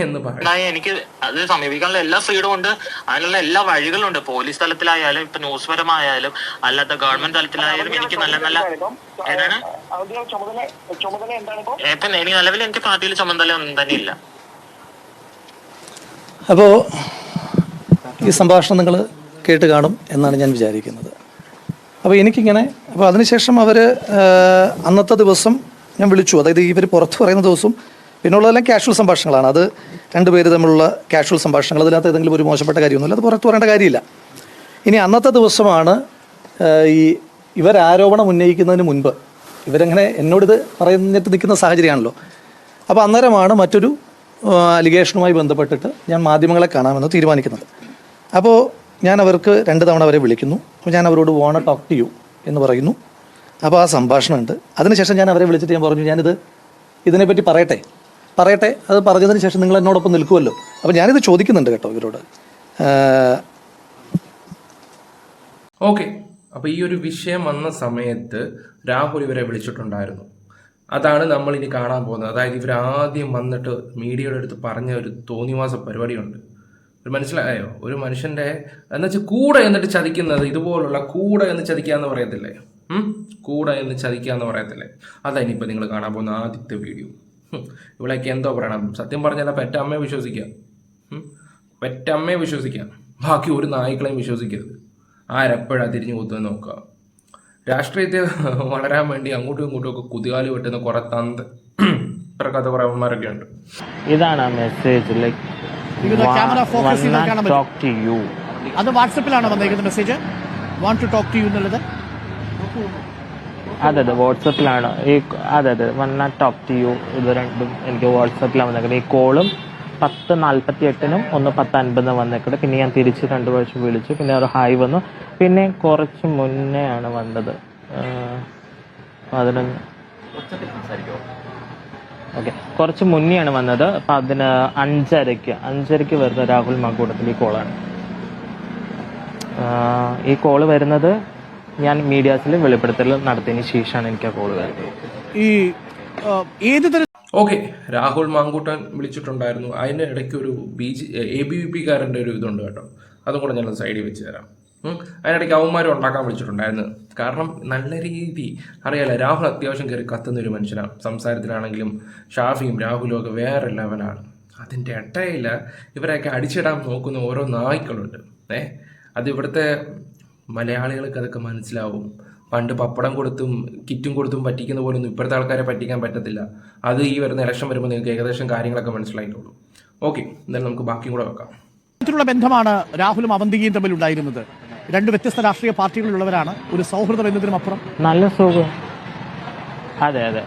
എന്ന് പറയും. എനിക്ക് അത് സമീപിക്കാനുള്ള എല്ലാ ഫ്രീഡും ഉണ്ട്. അതിനുള്ള എല്ലാ വഴികളും ഉണ്ട്. പോലീസ് തലത്തിലായാലും ഇപ്പൊ ന്യൂസ് പരമായാലും അല്ലാത്ത ഗവൺമെന്റ് തലത്തിലായാലും എനിക്ക് നല്ല നല്ല ഏതാണ്? ഔദ്യോഗിക ചുമതല ചുമതല എന്താണ് ഇപ്പൊ? ഇപ്പൊ എനിക്ക് നിലവിൽ എനിക്ക് പാർട്ടിയിൽ ചുമതല ഒന്നും തന്നെ ഇല്ല. അപ്പോ ഈ സംഭാഷണം നിങ്ങൾ കേട്ട് കാണും എന്നാണ് ഞാൻ വിചാരിക്കുന്നത്. അപ്പോൾ എനിക്കിങ്ങനെ അപ്പോൾ അതിനുശേഷം അവർ അന്നത്തെ ദിവസം ഞാൻ വിളിച്ചു. അതായത് ഇവർ പുറത്ത് പറയുന്ന ദിവസം പിന്നുള്ളതെല്ലാം കാഷ്വൽ സംഭാഷണങ്ങളാണ്. അത് രണ്ടുപേര് തമ്മിലുള്ള കാഷ്വൽ സംഭാഷണങ്ങൾ അതിനകത്ത് ഏതെങ്കിലും ഒരു മോശപ്പെട്ട കാര്യമൊന്നുമില്ല. അത് പുറത്ത് പറയേണ്ട കാര്യമില്ല. ഇനി അന്നത്തെ ദിവസമാണ് ഈ ഇവർ ആരോപണം ഉന്നയിക്കുന്നതിന് മുൻപ് ഇവരങ്ങനെ ഇത് പറഞ്ഞിട്ട് നിൽക്കുന്ന സാഹചര്യമാണല്ലോ. അപ്പോൾ അന്നേരമാണ് മറ്റൊരു അലിഗേഷനുമായി ബന്ധപ്പെട്ടിട്ട് ഞാൻ മാധ്യമങ്ങളെ കാണാമെന്ന് തീരുമാനിക്കുന്നത്. അപ്പോൾ ഞാൻ അവർക്ക് രണ്ട് തവണ അവരെ വിളിക്കുന്നു. അപ്പോൾ ഞാൻ അവരോട് വോണ ടോക്ക് ടു യു എന്ന് പറയുന്നു. അപ്പോൾ ആ സംഭാഷണമുണ്ട്. അതിനുശേഷം ഞാൻ അവരെ വിളിച്ചിട്ട് ഞാൻ പറഞ്ഞു ഞാനിത് ഇതിനെപ്പറ്റി പറയട്ടെ. പറയട്ടെ അത് പറഞ്ഞതിന് ശേഷം നിങ്ങൾ എന്നോടൊപ്പം നിൽക്കുമല്ലോ. അപ്പോൾ ഞാനിത് ചോദിക്കുന്നുണ്ട് കേട്ടോ ഇവരോട്. ഓക്കെ. അപ്പോൾ ഈ ഒരു വിഷയം വന്ന സമയത്ത് രാഹുൽ ഇവരെ വിളിച്ചിട്ടുണ്ടായിരുന്നു. അതാണ് നമ്മൾ ഇനി കാണാൻ പോകുന്നത്. അതായത് ഇവർ ആദ്യം വന്നിട്ട് മീഡിയയുടെ അടുത്ത് പറഞ്ഞ ഒരു തോന്നിവാസ പരിപാടിയുണ്ട്. ഒരു മനസ്സിലായോ? ഒരു മനുഷ്യന്റെ എന്ന് വെച്ചാൽ കൂടെ എന്നിട്ട് ചതിക്കുന്നത് ഇതുപോലുള്ള കൂടെ എന്ന് ചതിക്കുക എന്ന് പറയത്തില്ലേ? കൂടെ എന്ന് ചതിക്കുക എന്ന് പറയത്തില്ലേ? അതാണ് ഇനിയിപ്പോൾ നിങ്ങൾ കാണാൻ പോകുന്ന ആദ്യത്തെ വീഡിയോ. ഹും. ഇവളൊക്കെ എന്തോ പറയണം. സത്യം പറഞ്ഞാൽ പെറ്റമ്മയെ വിശ്വസിക്കാം? പെറ്റമ്മയെ വിശ്വസിക്കാം. ബാക്കി ഒരു നായ്ക്കളെയും വിശ്വസിക്കരുത്. ആരെപ്പോഴാണ് തിരിഞ്ഞു കുത്തുമെന്ന് നോക്കുക രാഷ്ട്രീയത്തെ വളരാൻ വേണ്ടി അങ്ങോട്ടും ഇങ്ങോട്ടും ഒക്കെ കുതികാൽ വെട്ടുന്ന കുറെ തന്ത്. കഥ പറയന്മാരൊക്കെ ഉണ്ട്. ഇതാണ് മെസ്സേജ് ലൈക്ക് അത് വാട്സപ്പിലാണ് വന്നേക്കുന്ന message want to talk to you എന്നുള്ളത്. അതെ അതെ വാട്സപ്പിലാണ്. ഈ അതെ അതെ വൺ നാട്ട് ടോക്ക് ടു യു ഇത് രണ്ടും എനിക്ക് വാട്സപ്പിലാണ് വന്നേക്കുന്നത് ഈ കോളും പത്ത് നാൽപ്പത്തി എട്ടിനും ഒന്ന് പത്ത് അൻപതിനും വന്നേക്കുന്നത് പിന്നെ ഞാൻ തിരിച്ച് രണ്ട് പ്രാവശ്യം വിളിച്ചു. പിന്നെ ഒരു ഹായ് വന്നു. പിന്നെ കുറച്ച് മുന്നേ ആണ് വന്നത്. പതിനൊന്ന്. ഓക്കെ. കുറച്ച് മുന്നെയാണ് വന്നത്. അപ്പം അതിന് അഞ്ചരയ്ക്ക്. അഞ്ചരയ്ക്ക് വരുന്ന രാഹുൽ മാങ്കൂട്ടത്തിൽ ഈ കോളാണ് ഈ കോൾ വരുന്നത് ഞാൻ മീഡിയാസിൽ വെളിപ്പെടുത്തൽ നടത്തിയതിന് ശേഷമാണ് എനിക്ക് ആ കോൾ വരുന്നത്. ഈ ആ, ഏത് തരം ഓക്കെ രാഹുൽ മാങ്കൂട്ടൻ വിളിച്ചിട്ടുണ്ടായിരുന്നു. അതിന്റെ ഇടയ്ക്ക് ഒരു B G A B V P കാരന്റെ ഒരു ഇതുണ്ട് കേട്ടോ. അതും കൂടെ ഞാൻ സൈഡിൽ വെച്ച് തരാം. അതിനിടയ്ക്ക് അവന്മാരും ഉണ്ടാക്കാൻ വിളിച്ചിട്ടുണ്ടായിരുന്നു. കാരണം നല്ല രീതി അറിയാലോ രാഹുൽ അത്യാവശ്യം കയറി കത്തുന്ന ഒരു മനുഷ്യനാണ്. സംസാരത്തിലാണെങ്കിലും ഷാഫിയും രാഹുലും ഒക്കെ വേറെ ലെവലാണ് അതിന്റെ ഇടയിൽ ഇവരെയൊക്കെ അടിച്ചിടാൻ നോക്കുന്ന ഓരോ നായ്ക്കളുണ്ട്. ഏ അത് ഇവിടുത്തെ മലയാളികൾക്ക് അതൊക്കെ മനസ്സിലാവും. പണ്ട് പപ്പടം കൊടുത്തും കിറ്റും കൊടുത്തും പറ്റിക്കുന്ന പോലൊന്നും ഇപ്പോഴത്തെ ആൾക്കാരെ പറ്റിക്കാൻ പറ്റത്തില്ല. അത് ഈ വരുന്ന ഇലക്ഷൻ വരുമ്പോൾ നിങ്ങൾക്ക് ഏകദേശം കാര്യങ്ങളൊക്കെ മനസ്സിലായിട്ടുള്ളൂ. ഓക്കെ എന്തായാലും നമുക്ക് ബാക്കിയും കൂടെ വെക്കാം. ഇത്തരത്തിലുള്ള ബന്ധമാണ് രാഹുലും അവന്തികയും തമ്മിൽ ഉണ്ടായിരുന്നത്. രണ്ട് വ്യത്യസ്ത രാഷ്ട്രീയ പാർട്ടികളിലുള്ളവരാണ്. ഒരു സൗഹൃദം എന്നതിനും അപ്പുറം. നല്ല സുഖം. അതെ അതെ.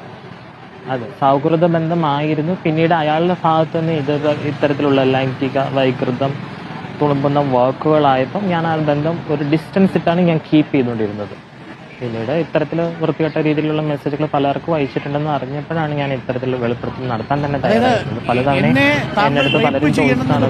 അതെ സൗഹൃദ ബന്ധമായിരുന്നു. പിന്നീട് അയാളുടെ ഭാഗത്തുനിന്ന് ഇത് ഇത്തരത്തിലുള്ള ലൈംഗിക വൈകൃതം തുളുമ്പുന്ന വാക്കുകളായപ്പം ഞാൻ ആ ബന്ധം ഒരു ഡിസ്റ്റൻസ് ഇട്ടാണ് ഞാൻ കീപ്പ് ചെയ്തുകൊണ്ടിരുന്നത്. പിന്നീട് ഇത്തരത്തിൽ വൃത്തികെട്ട രീതിയിലുള്ള മെസ്സേജുകൾ പലർക്കും അയച്ചിട്ടുണ്ടെന്ന് അറിഞ്ഞപ്പോഴാണ് ഞാൻ ഇത്തരത്തിൽ വെളിപ്പെടുത്തൽ നടത്താൻ തന്നെ തയ്യാറായിരുന്നത്. പലതവണ എന്റെ അടുത്ത് പലരും ചോദിച്ചാണ്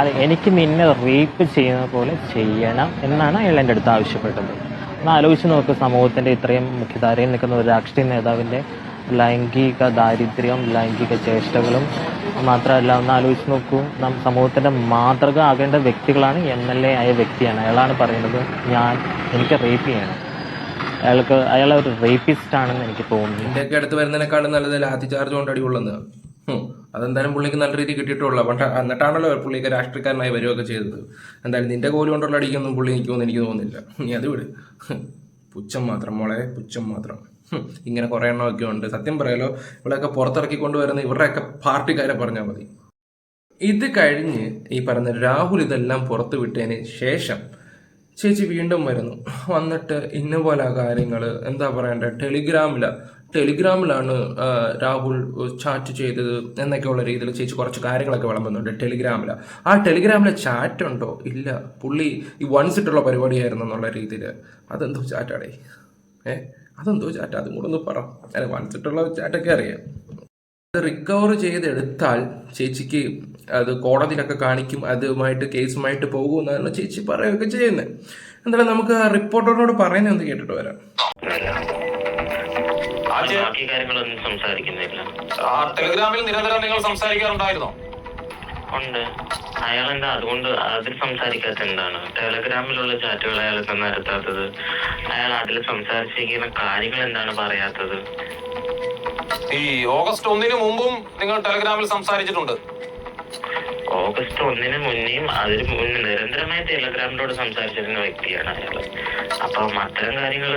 അതെ എനിക്ക് നിന്നെ റേപ്പ് ചെയ്യുന്ന പോലെ ചെയ്യണം എന്നാണ് അയാൾ എന്റെ അടുത്ത് ആവശ്യപ്പെട്ടത്. ഒന്ന് ആലോചിച്ച് നോക്ക് സമൂഹത്തിന്റെ ഇത്രയും മുഖ്യധാരയിൽ നിൽക്കുന്ന ഒരു രാഷ്ട്രീയ നേതാവിന്റെ ലൈംഗിക ദാരിദ്ര്യം ലൈംഗിക ചേഷ്ടകളും മാത്രമല്ല ഒന്ന് ആലോചിച്ച് നോക്കൂ. നാം സമൂഹത്തിന്റെ മാതൃക ആകേണ്ട വ്യക്തികളാണ് എം എൽ എ ആയ വ്യക്തിയാണ്. അയാളാണ് പറയുന്നത് ഞാൻ എനിക്ക് റേപ്പ് ചെയ്യണം. അയാൾക്ക് അയാൾ ഒരു റേപ്പിസ്റ്റ് ആണെന്ന് എനിക്ക് തോന്നുന്നു. ഇന്ത്യയൊക്കെ അടുത്ത് വരുന്നതിനേക്കാളും നല്ലത് ലാത്തി ചാർജ് കൊണ്ട് അടികൊള്ളുന്നത്. അതെന്തായാലും പുള്ളിക്ക് നല്ല രീതി കിട്ടിയിട്ടുള്ള. പണ്ട് എന്നിട്ടാണല്ലോ പുള്ളിക്ക് രാഷ്ട്രീയക്കാരനായി വരികയൊക്കെ ചെയ്തത്. എന്തായാലും നിന്റെ കോൽ കൊണ്ടുള്ള അടിക്കൊന്നും പുള്ളി നിൽക്കുമെന്ന് എനിക്ക് തോന്നുന്നില്ല. നീ അത് വിട്. പുച്ഛം മാത്രം മോളെ പുച്ഛം മാത്രം. ഇങ്ങനെ കുറേ എണ്ണമൊക്കെ ഉണ്ട്. സത്യം പറയാലോ ഇവിടെയൊക്കെ പുറത്തിറക്കി കൊണ്ടുവരുന്ന ഇവരുടെയൊക്കെ പാർട്ടിക്കാരെ പറഞ്ഞാൽ മതി. ഇത് കഴിഞ്ഞ് ഈ പറഞ്ഞ രാഹുൽ ഇതെല്ലാം പുറത്തു വിട്ടതിന് ശേഷം ചേച്ചി വീണ്ടും വരുന്നു. വന്നിട്ട് ഇന്ന പോലെ കാര്യങ്ങൾ എന്താ പറയണ്ടേ ടെലിഗ്രാമില. ടെലിഗ്രാമിലാണ് രാഹുൽ ചാറ്റ് ചെയ്തത് എന്നൊക്കെയുള്ള രീതിയിൽ ചേച്ചി കുറച്ച് കാര്യങ്ങളൊക്കെ വിളമ്പുന്നുണ്ട് ടെലിഗ്രാമില. ആ ടെലിഗ്രാമിലെ ചാറ്റ് ഉണ്ടോ ഇല്ല. പുള്ളി ഈ വൺസിട്ടുള്ള പരിപാടിയായിരുന്നു എന്നുള്ള രീതിയിൽ അതെന്തോ ചാറ്റാടേ. ഏ? അതെന്തോ ചാറ്റ് അതും കൂടെ ഒന്ന് പറ. അല്ല വാങ്ങിച്ചിട്ടുള്ള ചാറ്റൊക്കെ അറിയാം. അത് റിക്കവർ ചെയ്തെടുത്താൽ ചേച്ചിക്ക് അത് കോടതിയിലൊക്കെ കാണിക്കും അതുമായിട്ട് കേസുമായിട്ട് പോകുമെന്നാണ് ചേച്ചി പറയുകയൊക്കെ ചെയ്യുന്നത്. എന്തായാലും നമുക്ക് ആ റിപ്പോർട്ടറിനോട് പറയുന്നത് ഒന്ന് കേട്ടിട്ട് വരാം. ടെലിഗ്രാമിൽ നിരന്തരം നിങ്ങൾ സംസാരിക്കാറുണ്ടായിരുന്നോ? ഉണ്ട്. അയാൾ എന്താ അതുകൊണ്ട് അതിൽ സംസാരിക്കാത്ത എന്താണ്? ടെലഗ്രാമിലുള്ള ചാറ്റുകൾ അയാൾ നിരത്താത്തത് അയാൾ അതിൽ സംസാരിച്ചിരിക്കുന്ന കാര്യങ്ങൾ എന്താണ് പറയാത്തത്? ഈ ഓഗസ്റ്റ് ഒന്നിന് മുമ്പും നിങ്ങൾ ടെലഗ്രാമിൽ സംസാരിച്ചിട്ടുണ്ട്. ഓഗസ്റ്റ് ഒന്നിന് മുന്നേയും അതിന് മുന്നേ നിരന്തരമായി ടെലഗ്രാമിലൂടെ സംസാരിച്ചിരുന്ന വ്യക്തിയാണ് അയാൾ. അപ്പം അത്തരം കാര്യങ്ങൾ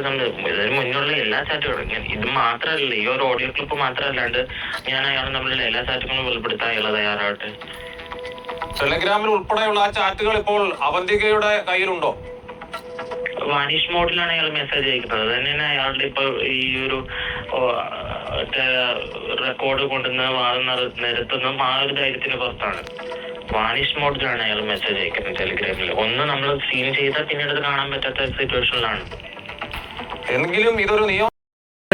ഇതിന് മുന്നുള്ള എല്ലാ ചാറ്റുകളും ഇത് മാത്രമല്ല ഈ ഒരു ഓഡിയോ ക്ലിപ്പ് മാത്രമല്ലാണ്ട് ഞാൻ അയാൾ തമ്മിലുള്ള എല്ലാ ചാറ്റുകളും വെളിപ്പെടുത്താൻ അയാൾ തയ്യാറാവട്ടെ. ടെലിഗ്രാമിൽ ഉൾപ്പെടെയുള്ള ആ ചാറ്റുകൾ ഇപ്പോൾ അവന്തികയുടെ കയ്യിലുണ്ടോ? വാനിഷ് മോഡിലാണ് അയാൾ മെസ്സേജ് അയക്കുന്നത്. അത് തന്നെയാണ് അയാളുടെ ഇപ്പൊ ഈ ഒരു റെക്കോർഡ് കൊണ്ടുവന്ന് വാദം നിര- നിരത്തുന്നതും ആ ഒരു ധൈര്യത്തിന് പുറത്താണ്. വാനിഷ് മോഡിലാണ് അയാൾ മെസ്സേജ് അയക്കുന്നത് ടെലിഗ്രാമിൽ. ഒന്ന് നമ്മൾ സീൻ ചെയ്താൽ പിന്നീട് കാണാൻ പറ്റാത്ത സിറ്റുവേഷനിലാണ് എങ്കിലും ഇതൊരു നിയമ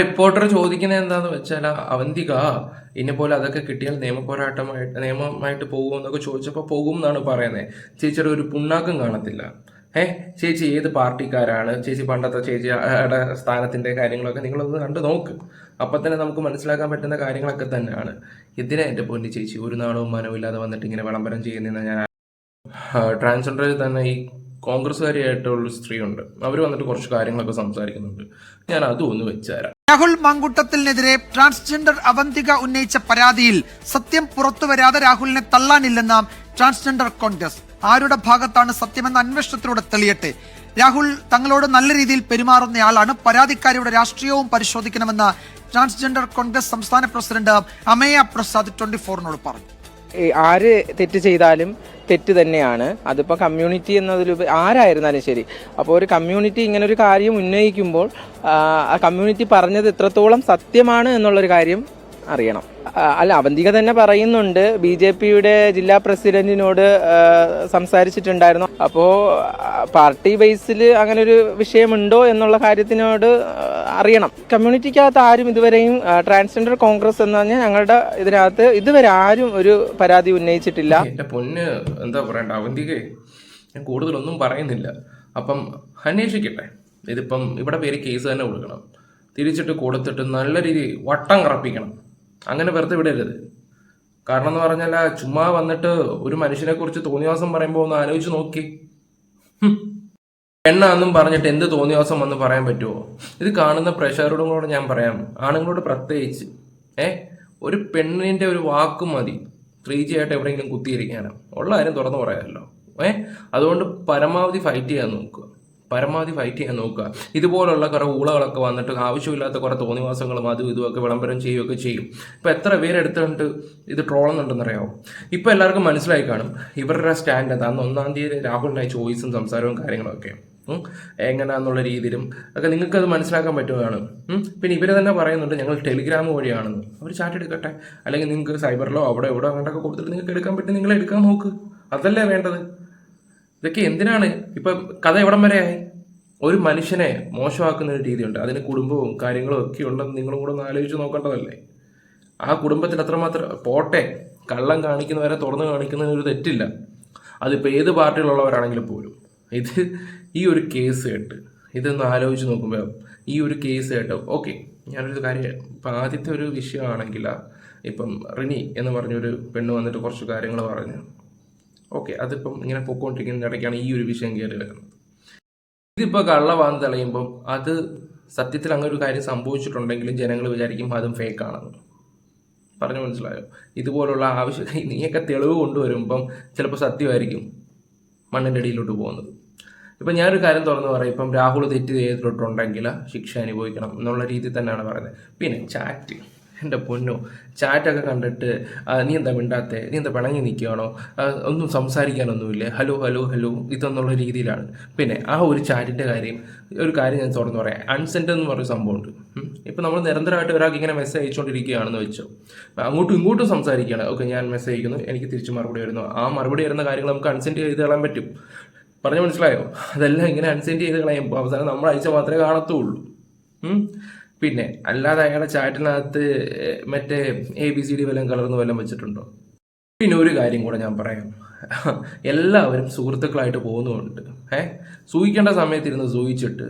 റിപ്പോർട്ടർ ചോദിക്കുന്നത് എന്താന്ന് വെച്ചാൽ അവന്തിക ഇന്നെ പോലെ അതൊക്കെ കിട്ടിയാൽ നിയമപോരാട്ടമായിട്ട് നിയമമായിട്ട് പോകുമെന്നൊക്കെ ചോദിച്ചപ്പോൾ പോകും എന്നാണ് പറയുന്നത് ചേച്ചിയുടെ ഒരു പുണ്ണാക്കം കാണത്തില്ല. ഏ? ചേച്ചി ഏത് പാർട്ടിക്കാരാണ്? ചേച്ചി പണ്ടത്തെ ചേച്ചിയുടെ സ്ഥാനത്തിന്റെ കാര്യങ്ങളൊക്കെ നിങ്ങളൊന്ന് കണ്ടു നോക്ക്. അപ്പം തന്നെ നമുക്ക് മനസ്സിലാക്കാൻ പറ്റുന്ന കാര്യങ്ങളൊക്കെ തന്നെയാണ്. ഇതിനെ എന്റെ പൊന്നി ചേച്ചി ഒരു നാളവും ഇല്ലാതെ വന്നിട്ട് ഇങ്ങനെ വിളംബരം ചെയ്യുന്നതെന്ന് ഞാൻ ട്രാൻസ്ജെൻഡറിൽ തന്നെ ഈ കോൺഗ്രസ്സുകാരിയായിട്ടുള്ള സ്ത്രീയുണ്ട്. അവർ വന്നിട്ട് കുറച്ച് കാര്യങ്ങളൊക്കെ സംസാരിക്കുന്നുണ്ട്. ഞാൻ അതും ഒന്ന് വെച്ചുതരാം. രാഹുൽ മാങ്കുട്ടത്തിനെതിരെ ട്രാൻസ്ജെൻഡർ അവന്തിക ഉന്നയിച്ച പരാതിയിൽ സത്യം പുറത്തു വരാതെ രാഹുലിനെ തള്ളാനില്ലെന്ന ട്രാൻസ്ജെൻഡർ കോൺഗ്രസ്. ആരുടെ ഭാഗത്താണ് സത്യമെന്ന അന്വേഷണത്തിലൂടെ തെളിയട്ടെ? രാഹുൽ തങ്ങളോട് നല്ല രീതിയിൽ പെരുമാറുന്നയാളാണ് പരാതിക്കാരിയുടെ രാഷ്ട്രീയവും പരിശോധിക്കണമെന്ന് ട്രാൻസ്ജെൻഡർ കോൺഗ്രസ് സംസ്ഥാന പ്രസിഡന്റ് അമേയ പ്രസാദ് ട്വന്റി ഫോറിനോട് പറഞ്ഞു. ആര് തെറ്റ് ചെയ്താലും തെറ്റ് തന്നെയാണ്. അതിപ്പോൾ കമ്മ്യൂണിറ്റി എന്നതിലുപരി ആരായിരുന്നാലും ശരി. അപ്പോൾ ഒരു കമ്മ്യൂണിറ്റി ഇങ്ങനെ ഒരു കാര്യം ഉന്നയിക്കുമ്പോൾ ആ, കമ്മ്യൂണിറ്റി പറഞ്ഞത് എത്രത്തോളം സത്യമാണ് എന്നുള്ളൊരു കാര്യം അറിയണം. അല്ല അവന്തിക തന്നെ പറയുന്നുണ്ട്. ബി ജെ പിയുടെ ജില്ലാ പ്രസിഡന്റിനോട് സംസാരിച്ചിട്ടുണ്ടായിരുന്നു. അപ്പോ പാർട്ടി ബേസിൽ അങ്ങനെ ഒരു വിഷയമുണ്ടോ എന്നുള്ള കാര്യത്തിനോട് അറിയണം. കമ്മ്യൂണിറ്റിക്കകത്ത് ആരും ഇതുവരെയും ട്രാൻസ്ജെൻഡർ കോൺഗ്രസ് എന്ന് പറഞ്ഞാൽ ഞങ്ങളുടെ ഇതിനകത്ത് ഇതുവരെ ആരും ഒരു പരാതി ഉന്നയിച്ചിട്ടില്ല. എന്റെ പൊന്ന് എന്താ പറയണ്ട അവന്തിക ഞാൻ കൂടുതലൊന്നും പറയുന്നില്ല. അപ്പം അന്വേഷിക്കട്ടെ. ഇതിപ്പം ഇവിടെ പേര് കേസ് തന്നെ കൊടുക്കണം. തിരിച്ചിട്ട് കൊടുത്തിട്ട് നല്ല രീതി വട്ടം കറപ്പിക്കണം. അങ്ങനെ വെറുതെ വിടരുത്. കാരണം എന്ന് പറഞ്ഞാൽ ചുമ്മാ വന്നിട്ട് ഒരു മനുഷ്യനെ കുറിച്ച് തോന്നിയവാസം പറയുമ്പോൾ ഒന്ന് ആലോചിച്ച് നോക്കി. എണ്ണാന്നും പറഞ്ഞിട്ട് എന്ത് തോന്നിവാസം വന്ന് പറയാൻ പറ്റുമോ ഇത് കാണുന്ന പ്രഷറോടും കൂടെ ഞാൻ പറയാം. ആണുങ്ങളോട് പ്രത്യേകിച്ച്. ഏ? ഒരു പെണ്ണിന്റെ ഒരു വാക്ക് മതി. ത്രീ ജി ആയിട്ട് എവിടെയെങ്കിലും കുത്തിയിരിക്കുകയാണ്. ഉള്ള കാര്യം തുറന്നു പറയാമല്ലോ. ഏ? അതുകൊണ്ട് പരമാവധി ഫൈറ്റ് ചെയ്യാൻ നോക്കുക. പരമാവധി ഫൈറ്റ് ചെയ്യാൻ നോക്കുക. ഇതുപോലുള്ള കുറെ ഊളകളൊക്കെ വന്നിട്ട് ആവശ്യമില്ലാത്ത കുറെ തോന്നിവാസങ്ങളും അതും ഇതുമൊക്കെ വിളംബരം ചെയ്യുകയൊക്കെ ചെയ്യും. ഇപ്പൊ എത്ര പേരെടുത്തിട്ട് ഇത് ട്രോളുന്നുണ്ടെന്നറിയാമോ ഇപ്പൊ എല്ലാവർക്കും മനസ്സിലായി കാണും. ഇവരുടെ സ്റ്റാൻഡ് അതാണ് ഒന്നാം തീയതി രാഹുലിനായി ചോയ്സും സംസാരവും കാര്യങ്ങളൊക്കെ. എങ്ങനെയാണെന്നുള്ള രീതിയിലും ഒക്കെ അത് മനസ്സിലാക്കാൻ പറ്റുന്നതാണ്. പിന്നെ ഇവർ തന്നെ പറയുന്നുണ്ട് ഞങ്ങൾ ടെലിഗ്രാം വഴിയാണെന്ന്. അവർ ചാറ്റ് എടുക്കട്ടെ. അല്ലെങ്കിൽ നിങ്ങൾക്ക് സൈബറിലോ അവിടെ എവിടെ അങ്ങോട്ടൊക്കെ കൊടുത്തിട്ട് നിങ്ങൾക്ക് എടുക്കാൻ പറ്റും. നിങ്ങൾ എടുക്കാൻ നോക്ക്. അതല്ലേ വേണ്ടത്? ഇതൊക്കെ എന്തിനാണ്? ഇപ്പം കഥ എവിടം വരെ ആയി? ഒരു മനുഷ്യനെ മോശമാക്കുന്ന ഒരു രീതിയുണ്ട്. അതിന് കുടുംബവും കാര്യങ്ങളും ഒക്കെ ഉണ്ടെന്ന് നിങ്ങളും കൂടെ ഒന്ന് ആലോചിച്ച് നോക്കേണ്ടതല്ലേ? ആ കുടുംബത്തിൽ അത്രമാത്രം പോട്ടെ കള്ളം കാണിക്കുന്നവരെ തുറന്നു കാണിക്കുന്നതിന് ഒരു തെറ്റില്ല. അതിപ്പോൾ ഏത് പാർട്ടിയിലുള്ളവരാണെങ്കിലും പോലും. ഇത് ഈ ഒരു കേസ് കേട്ട് ഇതൊന്ന് ആലോചിച്ച് നോക്കുമ്പോൾ ഈ ഒരു കേസ് കേട്ട് ഓക്കെ ഞാനൊരു കാര്യം ഇപ്പം ആദ്യത്തെ ഒരു വിഷയമാണെങ്കിൽ ഇപ്പം റിനി എന്ന് പറഞ്ഞൊരു പെണ്ണ് വന്നിട്ട് കുറച്ച് കാര്യങ്ങൾ പറഞ്ഞു. ഓക്കെ അതിപ്പം ഇങ്ങനെ പൊക്കോണ്ടിരിക്കുന്ന ഇടയ്ക്കാണ് ഈ ഒരു വിഷയം കയറി വരുന്നത്. ഇതിപ്പോൾ കള്ളവാന്ന് തെളിയുമ്പം അത് സത്യത്തിൽ അങ്ങനെ ഒരു കാര്യം സംഭവിച്ചിട്ടുണ്ടെങ്കിലും ജനങ്ങൾ വിചാരിക്കും അതും ഫേക്കാണെന്ന് പറഞ്ഞു മനസ്സിലായോ? ഇതുപോലുള്ള ആവശ്യം നീയൊക്കെ തെളിവ് കൊണ്ടുവരുമ്പം ചിലപ്പോൾ സത്യമായിരിക്കും മണ്ണിന്റെ അടിയിലോട്ട് പോകുന്നത്. ഇപ്പം ഞാനൊരു കാര്യം തുറന്ന് പറയാം. ഇപ്പം രാഹുൽ തെറ്റ് ചെയ്തിട്ടുണ്ടെങ്കിൽ ശിക്ഷ അനുഭവിക്കണം എന്നുള്ള രീതിയിൽ തന്നെയാണ് പറയുന്നത്. പിന്നെ ചാറ്റ് എന്റെ പൊന്നോ ചാറ്റൊക്കെ കണ്ടിട്ട് നീ എന്താ മിണ്ടാത്തെ? നീ എന്താ പിണങ്ങി നിൽക്കുകയാണോ ഒന്നും സംസാരിക്കാനൊന്നുമില്ല? ഹലോ ഹലോ ഹലോ ഇതെന്നുള്ള രീതിയിലാണ്. പിന്നെ ആ ഒരു ചാറ്റിന്റെ കാര്യം ഒരു കാര്യം ഞാൻ തുറന്ന് പറയാം. അൺസെൻഡ് എന്ന് പറയുന്ന സംഭവമുണ്ട്. ഇപ്പോൾ ഇപ്പം നമ്മൾ നിരന്തരമായിട്ട് ഒരാൾക്ക് ഇങ്ങനെ മെസ്സേജ് അയച്ചുകൊണ്ടിരിക്കുകയാണെന്ന് വെച്ചോ. അങ്ങോട്ടും ഇങ്ങോട്ടും സംസാരിക്കുകയാണ്. ഓക്കെ ഞാൻ മെസ്സേജ് അയക്കുന്നു. എനിക്ക് തിരിച്ച് മറുപടി വരുന്നു. ആ മറുപടി വരുന്ന കാര്യങ്ങൾ നമുക്ക് അൺസെൻഡ് ചെയ്ത് കളയാൻ പറ്റും. പറഞ്ഞു മനസ്സിലായോ? അതെല്ലാം ഇങ്ങനെ അൺസെൻഡ് ചെയ്ത് കളയുമ്പോൾ അവസാനം നമ്മൾ അയച്ച മാത്രമേ കാണത്തുള്ളൂ. പിന്നെ അല്ലാതെ അയാളെ ചാറ്റിനകത്ത് മറ്റേ എ ബി സി ഡി വല്ലതും കളർന്ന് വല്ലതും വെച്ചിട്ടുണ്ടോ? പിന്നെ ഒരു കാര്യം കൂടെ ഞാൻ പറയാം. എല്ലാവരും സുഹൃത്തുക്കളായിട്ട് പോകുന്നുമുണ്ട്. ഏ? സൂഹിക്കേണ്ട സമയത്ത് ഇരുന്ന് സൂഹിച്ചിട്ട്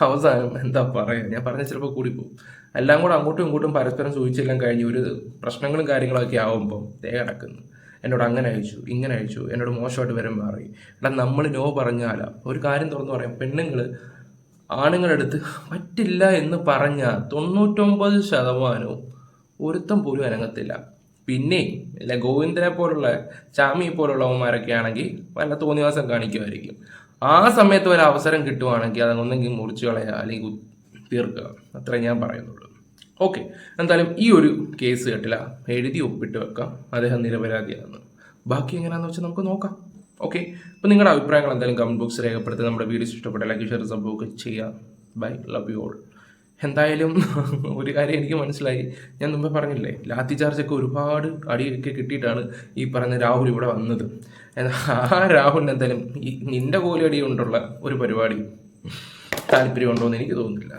അവസാനം എന്താ പറയുക ഞാൻ പറഞ്ഞ ചിലപ്പോൾ കൂടിപ്പോവും. എല്ലാം കൂടെ അങ്ങോട്ടും ഇങ്ങോട്ടും പരസ്പരം സൂചിച്ചെല്ലാം കഴിഞ്ഞ് ഒരു പ്രശ്നങ്ങളും കാര്യങ്ങളൊക്കെ ആവുമ്പോൾ ദേ കിടക്കുന്നു. എന്നോട് അങ്ങനെ അയച്ചു ഇങ്ങനെ അയച്ചു എന്നോട് മോശമായിട്ട് വരും മാറി. എടാ നമ്മൾ നോ പറഞ്ഞാലോ. ഒരു കാര്യം തുറന്നു പറയാം. പെണ്ണുങ്ങൾ ആണുങ്ങളെടുത്ത് പറ്റില്ല എന്ന് പറഞ്ഞ തൊണ്ണൂറ്റൊമ്പത് ശതമാനവും ഒരുത്തം പോലും അനങ്ങത്തില്ല. പിന്നെ അല്ല ഗോവിന്ദനെ പോലുള്ള ചാമിയെ പോലുള്ളവന്മാരൊക്കെ ആണെങ്കിൽ വല്ല തോന്നിവാസം കാണിക്കുമായിരിക്കും. ആ സമയത്ത് ഒരു അവസരം കിട്ടുവാണെങ്കിൽ അതൊന്നെങ്കിൽ മുറിച്ച് കളയുക അല്ലെങ്കിൽ തീർക്കുക. അത്രേ ഞാൻ പറയുന്നുള്ളൂ. ഓക്കെ. എന്തായാലും ഈ ഒരു കേസ് കേട്ടില്ല. എഴുതി ഒപ്പിട്ട് വെക്കാം. അദ്ദേഹം നിരപരാധിയാണെന്ന്. ബാക്കി എങ്ങനെയാണെന്ന് വെച്ചാൽ നമുക്ക് നോക്കാം. ഓക്കെ അപ്പോൾ നിങ്ങളുടെ അഭിപ്രായങ്ങൾ എന്തായാലും കമന്റ് ബോക്സ് രേഖപ്പെടുത്തി നമ്മുടെ വീഡിയോസ് ഇഷ്ടപ്പെട്ട ലൈക്ക് ഷെയർ സംഭവമൊക്കെ ചെയ്യാം. ബൈ ലവ് യു ഓൾ എന്തായാലും ഒരു കാര്യം എനിക്ക് മനസ്സിലായി. ഞാൻ മുമ്പേ പറഞ്ഞില്ലേ ലാത്തി ചാർജൊക്കെ ഒരുപാട് അടിയൊക്കെ കിട്ടിയിട്ടാണ് ഈ പറഞ്ഞ രാഹുൽ ഇവിടെ വന്നത്. ആ രാഹുലിന് എന്തായാലും നിന്റെ അടി കൊണ്ടുള്ള ഒരു പരിപാടി താല്പര്യമുണ്ടോ എന്ന് എനിക്ക് തോന്നുന്നില്ല.